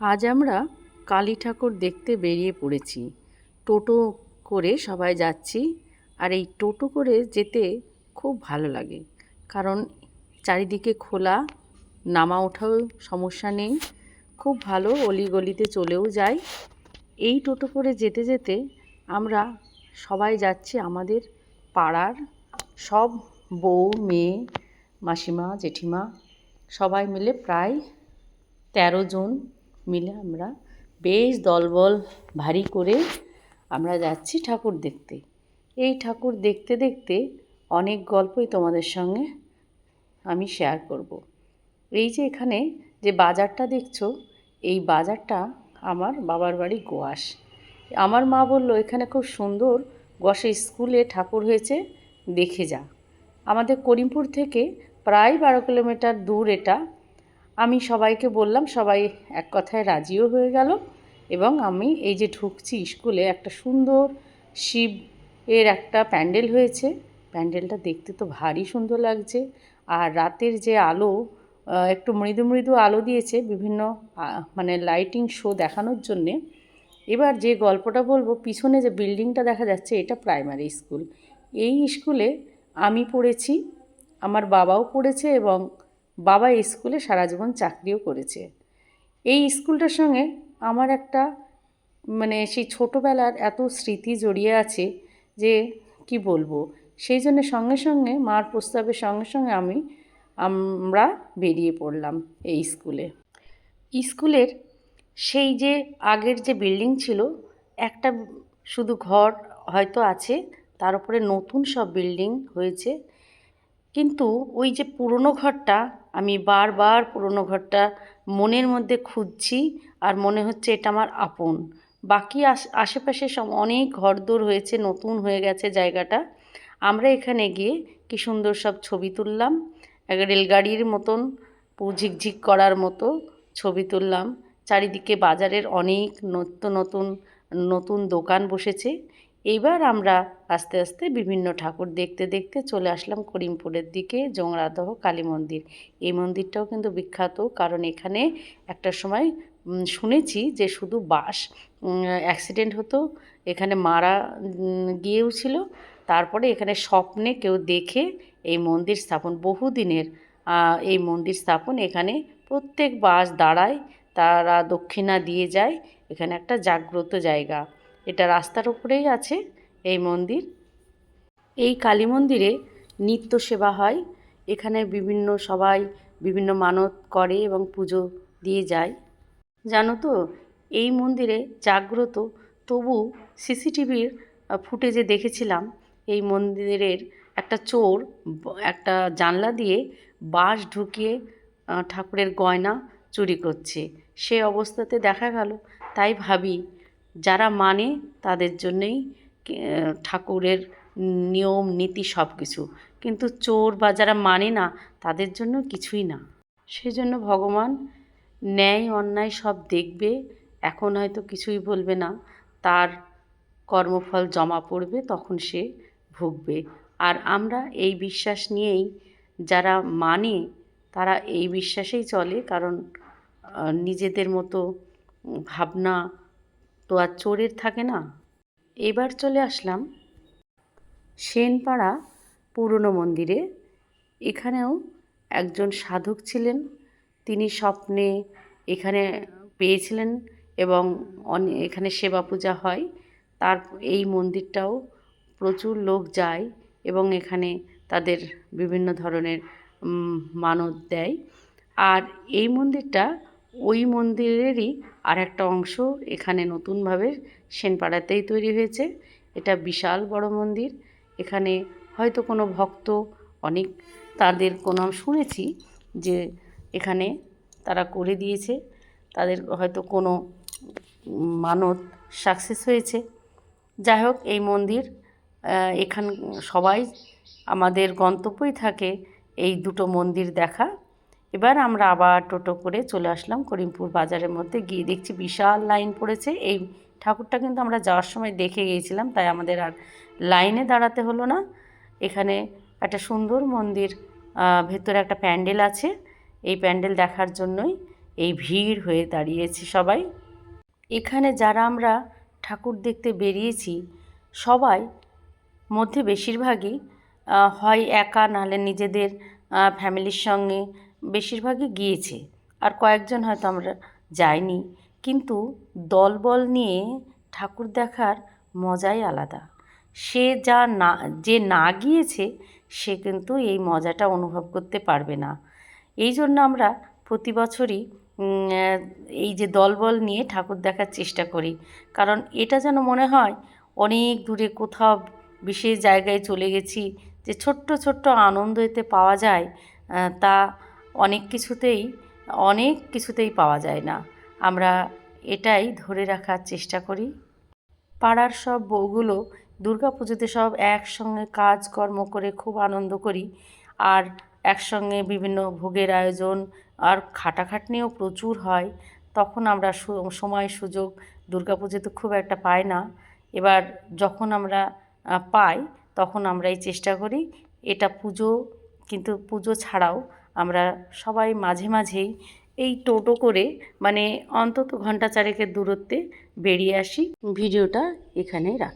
আজ আমরা কালী ঠাকুর দেখতে বেরিয়ে পড়েছি। টোটো করে সবাই যাচ্ছি আর এই টোটো করে যেতে খুব ভালো লাগে। কারণ চারিদিকে খোলা, নামা ওঠাও সমস্যা নেই। খুব ভালো অলিগলিতে চলেও যায় এই টোটো করে যেতে যেতে আমরা সবাই যাচ্ছি আমাদের পাড়ার সব বউ, মেয়ে, মাসিমা, জেঠিমা সবাই মিলে প্রায় তেরো জন মিলে আমরা বেশ দলবল ভারী করে আমরা যাচ্ছি ঠাকুর দেখতে। এই ঠাকুর দেখতে দেখতে অনেক গল্পই তোমাদের সঙ্গে আমি শেয়ার করব। এই যে এখানে যে বাজারটা দেখছ, এই বাজারটা আমার বাবার বাড়ি গোয়াস আমার মা বলল, এখানে খুব সুন্দর গোয়াসে স্কুলে ঠাকুর হয়েছে, দেখে যা। আমাদের করিমপুর থেকে প্রায় বারো কিলোমিটার দূর এটা। আমি সবাইকে বললাম, সবাই এক কথায় রাজিও হয়ে গেল এবং আমি এই যে ঢুকছি স্কুলে, একটা সুন্দর শিব এর একটা প্যান্ডেল হয়েছে। প্যান্ডেলটা দেখতে তো ভারী সুন্দর লাগছে। আর রাতের যে আলো একটু মৃদু মৃদু আলো দিয়েছে বিভিন্ন মানে লাইটিং শো দেখানোর জন্যে। এবার যে গল্পটা বলব, পিছনে যে বিল্ডিংটা দেখা যাচ্ছে, এটা প্রাইমারি স্কুল। এই স্কুলে আমি পড়েছি, আমার বাবাও পড়েছে এবং বাবা স্কুলে সারা জীবন চাকরিও করেছে। এই স্কুলটার সঙ্গে আমার একটা মানে সেই ছোটোবেলার এত স্মৃতি জড়িয়ে আছে যে কি বলব, সেই জন্য সঙ্গে সঙ্গে মার প্রস্তাবের সঙ্গে সঙ্গে আমি, আমরা বেরিয়ে পড়লাম এই স্কুলে। স্কুলের সেই যে আগের যে বিল্ডিং ছিল, একটা শুধু ঘর হয়তো আছে, তার উপরে নতুন সব বিল্ডিং হয়েছে। কিন্তু ওই যে পুরনো ঘরটা আমি বারবার পুরনো ঘরটা মনের মধ্যে খুঁজছি আর মনে হচ্ছে এটা আমার আপন। বাকি আশ- আশেপাশে সব অনেক ঘরদোর হয়েছে, নতুন হয়ে গেছে জায়গাটা। আমরা এখানে গিয়ে কি সুন্দর সব ছবি তুললাম। এক রেলগাড়ির মতন ঝিকঝিক করার মতো ছবি তুললাম। চারিদিকে বাজারের অনেক নতুন নতুন নতুন দোকান বসেছে। এইবার আমরা আস্তে আস্তে বিভিন্ন ঠাকুর দেখতে দেখতে চলে আসলাম করিমপুরের দিকে, জোংরাদহ, কালী মন্দির। এই মন্দিরটাও কিন্তু বিখ্যাত কারণ এখানে একটা সময় শুনেছি যে শুধু বাস অ্যাক্সিডেন্ট হতো, এখানে মারা গিয়েও ছিল। তারপরে এখানে স্বপ্নে কেউ দেখে এই মন্দির স্থাপন, বহুদিনের এই মন্দির স্থাপন এখানে প্রত্যেক বাস দাঁড়ায়, তারা দক্ষিণা দিয়ে যায়। এখানে একটা জাগ্রত জায়গা। এটা রাস্তার উপরেই আছে এই মন্দির। এই কালী মন্দিরে নিত্য সেবা হয়। এখানে বিভিন্ন সবাই বিভিন্ন মানত করে এবং পুজো দিয়ে যায়। জানো তো, এই মন্দিরে জাগ্রত তবু সিসিটিভির ফুটেজে দেখেছিলাম এই মন্দিরের একটা চোর একটা জানলা দিয়ে বাঁশ ঢুকিয়ে ঠাকুরের গয়না চুরি করছে। সে অবস্থাতে দেখা গেল, তাই ভাবি যারা মানে তাদের জন্যেই ঠাকুরের নিয়ম, নীতি সব কিছু কিন্তু চোর বা যারা মানে না, তাদের জন্য কিছুই না। সেজন্য ভগবান ন্যায়, অন্যায় সব দেখবে, এখন হয়তো কিছুই বলবে না। তার কর্মফল জমা পড়বে, তখন সে ভুগবে। আর আমরা এই বিশ্বাস নিয়েই, যারা মানে তারা এই বিশ্বাসেই চলে। কারণ নিজেদের মতো ভাবনা তো আর চোরের থাকে না। এবার চলে আসলাম সেনপাড়া পুরনো মন্দিরে। এখানেও একজন সাধক ছিলেন। তিনি স্বপ্নে এখানে পেয়েছিলেন এবং এখানে সেবা পূজা হয়। তার এই মন্দিরটাও প্রচুর লোক যায় এবং এখানে তাদের বিভিন্ন ধরনের মানত দেয়। আর এই মন্দিরটা ওই মন্দিরেরই আর একটা অংশ এখানে নতুনভাবে সেনপাড়াতেই তৈরি হয়েছে। এটা বিশাল বড় মন্দির। এখানে হয়তো কোনো ভক্ত অনেক তাদের কোনো শুনেছি যে এখানে তারা করে দিয়েছে। তাদের হয়তো কোনো মানত সাকসেস হয়েছে। যাই হোক, এই মন্দির এখান সবাই আমাদের গন্তব্যই থাকে এই দুটো মন্দির দেখা। এবার আমরা আবার টোটো করে চলে আসলাম করিমপুর বাজারের মধ্যে। গিয়ে দেখছি বিশাল লাইন পড়েছে। এই ঠাকুরটা কিন্তু আমরা যাওয়ার সময় দেখে গিয়েছিলাম, তাই আমাদের আর লাইনে দাঁড়াতে হলো না। এখানে একটা সুন্দর মন্দির ভেতরে একটা প্যান্ডেল আছে। এই প্যান্ডেল দেখার জন্যই এই ভিড় হয়ে দাঁড়িয়েছি সবাই। এখানে যারা আমরা ঠাকুর দেখতে বেরিয়েছি, সবাই মধ্যে বেশিরভাগই হয় একা, নাহলে নিজেদের ফ্যামিলির সঙ্গে বেশিরভাগই গিয়েছে। আর কয়েকজন হয়তো আমরা যাইনি। কিন্তু দলবল নিয়ে ঠাকুর দেখার মজাই আলাদা। সে যা না, যে না গিয়েছে, সে কিন্তু এই মজাটা অনুভব করতে পারবে না। এই জন্য আমরা প্রতি বছরই এই যে দলবল নিয়ে ঠাকুর দেখার চেষ্টা করি। কারণ এটা যেন মনে হয়, অনেক দূরে কোথাও বিশেষ জায়গায় চলে গেছি, যে ছোট্ট ছোট্ট আনন্দ এতে পাওয়া যায় তা অনেক কিছুতেই অনেক কিছুতেই পাওয়া যায় না। আমরা এটাই ধরে রাখার চেষ্টা করি। পাড়ার সব বউগুলো পুজোতে সব একসঙ্গে কাজকর্ম করে খুব আনন্দ করি। আর একসঙ্গে বিভিন্ন ভোগের আয়োজন আর খাটাখাটনিও প্রচুর হয়। তখন আমরা সময় সুযোগ দুর্গা পুজোতে খুব একটা পাই না। এবার যখন আমরা পাই, তখন আমরা এই চেষ্টা করি। এটা পুজো, কিন্তু পুজো ছাড়াও আমরা সবাই মাঝে মাঝেই এই টোটো করে মানে অন্তত ঘণ্টা চারেকের দূরত্বে বেরিয়ে আসি। ভিডিওটা এখানে রাখ